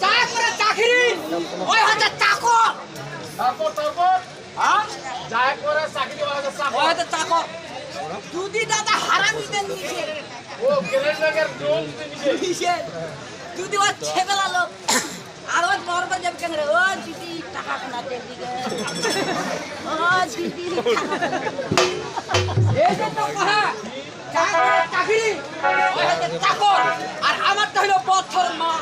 করে চাকরি। ওই হচ্ছে চাকর। তারপর তারপর হ্যাঁ? যা করে চাকরি দেওয়া হচ্ছে ওই হচ্ছে চাকর। যদি দাদা হারামিদের নিচে ও গ্রেড ব্যাগের নিয়ম দিতে নিছে নিচে যদি ওর ছেবেলা লোক। আর ওই বরবার যাবে কেন রে? ও দিদি টাকা শোনাতে দিকে। ও দিদি এই যে তো কহা চাকরি। ওই হচ্ছে চাকর। আর আমার তো হলো বছর মা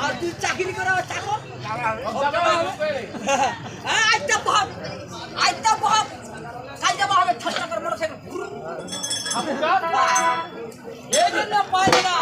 আর তুই চাকরি করা চাকর আইটা বহাব আইটা বহাব কাজে বহাবে ঠাট্টা করে মনে থাকে এই জন্য পাই না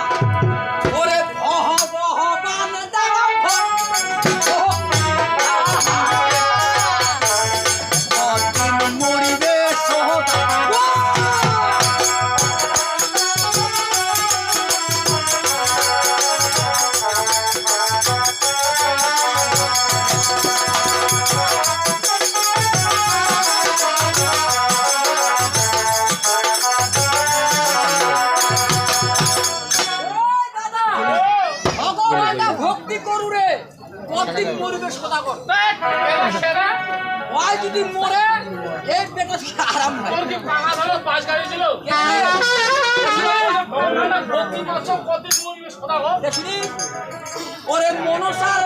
করু রে কতদিন মরিবে সদা কর ওই যদি মরে এই বেটা আরাম তোর কি পাকা ধরে পাঁচ গাড়ি ছিল? মরিবে সদা দেখনি? ওরে মনসার